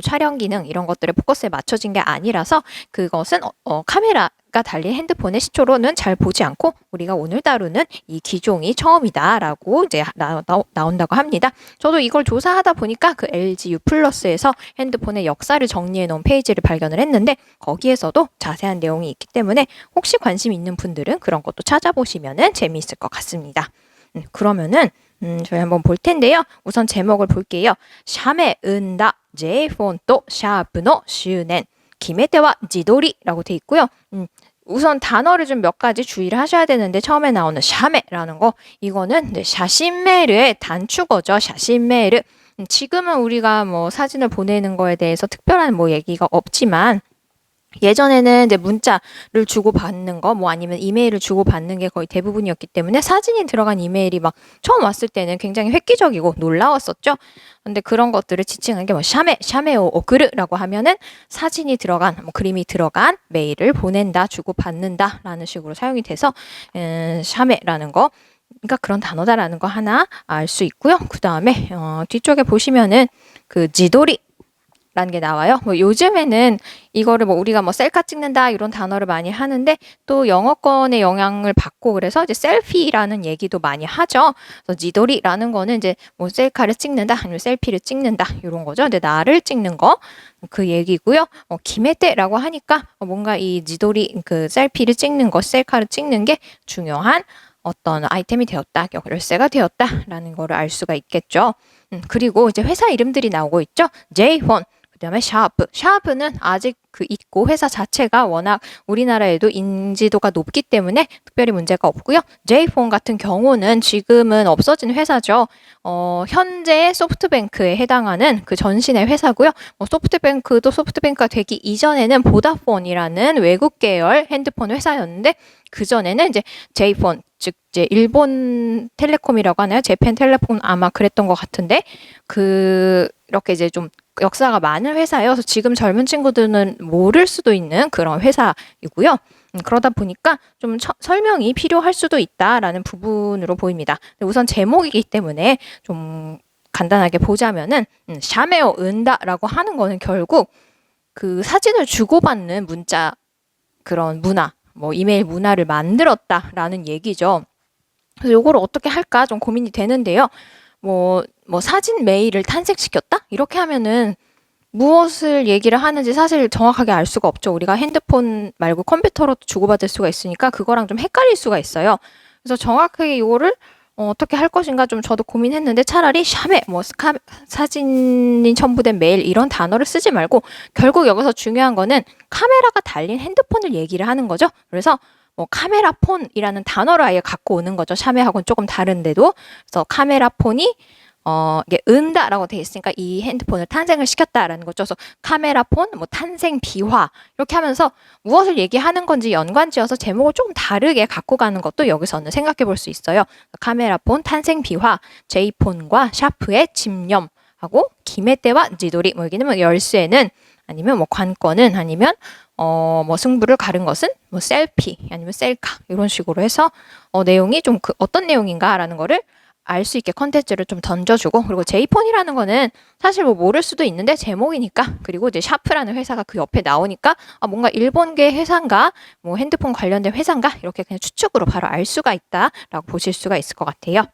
뭐 촬영 기능 이런 것들에 포커스에 맞춰진 게 아니라서 그것은 어, 어, 카메라가 달린 핸드폰의 시초로는 잘 보지 않고 우리가 오늘 다루는 이 기종이 처음이다라고 이제 나, 나, 나온다고 합니다. 저도 이걸 조사하다 보니까 그 LG U 플러스에서 핸드폰의 역사를 정리해 놓은 페이지를 발견을 했는데 거기에서도 자세한 내용이 있기 때문에 혹시 관심 있는 분들은 그런 것도 찾아보시면은 재미있을 것 같습니다. 음, 그러면은 음, 저희 한번 볼 텐데요. 우선 제목을 볼게요. 샴에 은다 J 폰또 샤프노 슈넨 김에테와 지도리라고 돼 있고요. 음, 우선 단어를 좀 몇 가지 주의를 하셔야 되는데 처음에 나오는 샤메라는 거 이거는 샤신메르의 단축어죠. 샤신메르. 음, 지금은 우리가 뭐 사진을 보내는 거에 대해서 특별한 뭐 얘기가 없지만 예전에는 이제 문자를 주고 받는 거, 뭐 아니면 이메일을 주고 받는 게 거의 대부분이었기 때문에 사진이 들어간 이메일이 막 처음 왔을 때는 굉장히 획기적이고 놀라웠었죠. 근데 그런 것들을 지칭한 게뭐 샤메, 샤메오 오그르라고 하면은 사진이 들어간, 뭐 그림이 들어간 메일을 보낸다, 주고 받는다라는 식으로 사용이 돼서 음, 샤메라는 거. 그러니까 그런 단어다라는 거 하나 알 수 있고요. 그 다음에 어, 뒤쪽에 보시면은 그 지도리 라는 게 나와요. 뭐 요즘에는 이거를 뭐 우리가 뭐 셀카 찍는다 이런 단어를 많이 하는데 또 영어권의 영향을 받고 그래서 이제 셀피라는 얘기도 많이 하죠. 그래서 지도리라는 거는 이제 뭐 셀카를 찍는다 아니면 셀피를 찍는다 이런 거죠. 근데 나를 찍는 거 그 얘기고요. 어, 김해때라고 하니까 뭔가 이 지도리 그 셀피를 찍는 것, 셀카를 찍는 게 중요한 어떤 아이템이 되었다, 열쇠가 되었다라는 거를 알 수가 있겠죠. 음, 그리고 이제 회사 이름들이 나오고 있죠. 제이폰. 그 다음에 샤프. 샤프는 아직 그 있고 회사 자체가 워낙 우리나라에도 인지도가 높기 때문에 특별히 문제가 없고요. 제이폰 같은 경우는 지금은 없어진 회사죠. 어, 현재 소프트뱅크에 해당하는 그 전신의 회사고요. 뭐 소프트뱅크도 소프트뱅크가 되기 이전에는 보다폰이라는 외국 계열 핸드폰 회사였는데 그 전에는 이제 제이폰 즉 이제 일본 텔레콤이라고 하나요? 재팬 텔레콤 아마 그랬던 것 같은데 그 이렇게 이제 좀 역사가 많은 회사여서 지금 젊은 친구들은 모를 수도 있는 그런 회사이고요. 음, 그러다 보니까 좀 처, 설명이 필요할 수도 있다라는 부분으로 보입니다. 우선 제목이기 때문에 좀 간단하게 보자면은 음, 샤메오 은다라고 하는 거는 결국 그 사진을 주고받는 문자 그런 문화, 뭐 이메일 문화를 만들었다라는 얘기죠. 그래서 요거를 어떻게 할까 좀 고민이 되는데요. 뭐, 뭐 사진 메일을 탄생시켰다? 이렇게 하면은 무엇을 얘기를 하는지 사실 정확하게 알 수가 없죠. 우리가 핸드폰 말고 컴퓨터로도 주고받을 수가 있으니까 그거랑 좀 헷갈릴 수가 있어요. 그래서 정확하게 이거를 어, 떻게 할 것인가 좀 저도 고민했는데 차라리 샤메, 뭐 스카, 사진이 첨부된 메일 이런 단어를 쓰지 말고 결국 여기서 중요한 거는 카메라가 달린 핸드폰을 얘기를 하는 거죠. 그래서 뭐 카메라 폰이라는 단어를 아예 갖고 오는 거죠. 샤메하고는 조금 다른데도. 그래서 카메라 폰이 어, 이게 은다라고 돼 있으니까 이 핸드폰을 탄생을 시켰다라는 거죠. 그래서 카메라 폰, 뭐 탄생 비화 이렇게 하면서 무엇을 얘기하는 건지 연관지어서 제목을 조금 다르게 갖고 가는 것도 여기서는 생각해 볼 수 있어요. 카메라 폰 탄생 비화, 제이폰과 샤프의 집념 하고 김해때와 지도리 뭐 여기는 뭐 열쇠는 아니면 뭐 관건은 아니면 어 뭐 승부를 가른 것은 뭐 셀피 아니면 셀카 이런 식으로 해서 어 내용이 좀 그 어떤 내용인가라는 거를 알 수 있게 컨텐츠를 좀 던져주고 그리고 제이폰이라는 거는 사실 뭐 모를 수도 있는데 제목이니까 그리고 이제 샤프라는 회사가 그 옆에 나오니까 아 뭔가 일본계 회사인가 뭐 핸드폰 관련된 회사인가 이렇게 그냥 추측으로 바로 알 수가 있다라고 보실 수가 있을 것 같아요.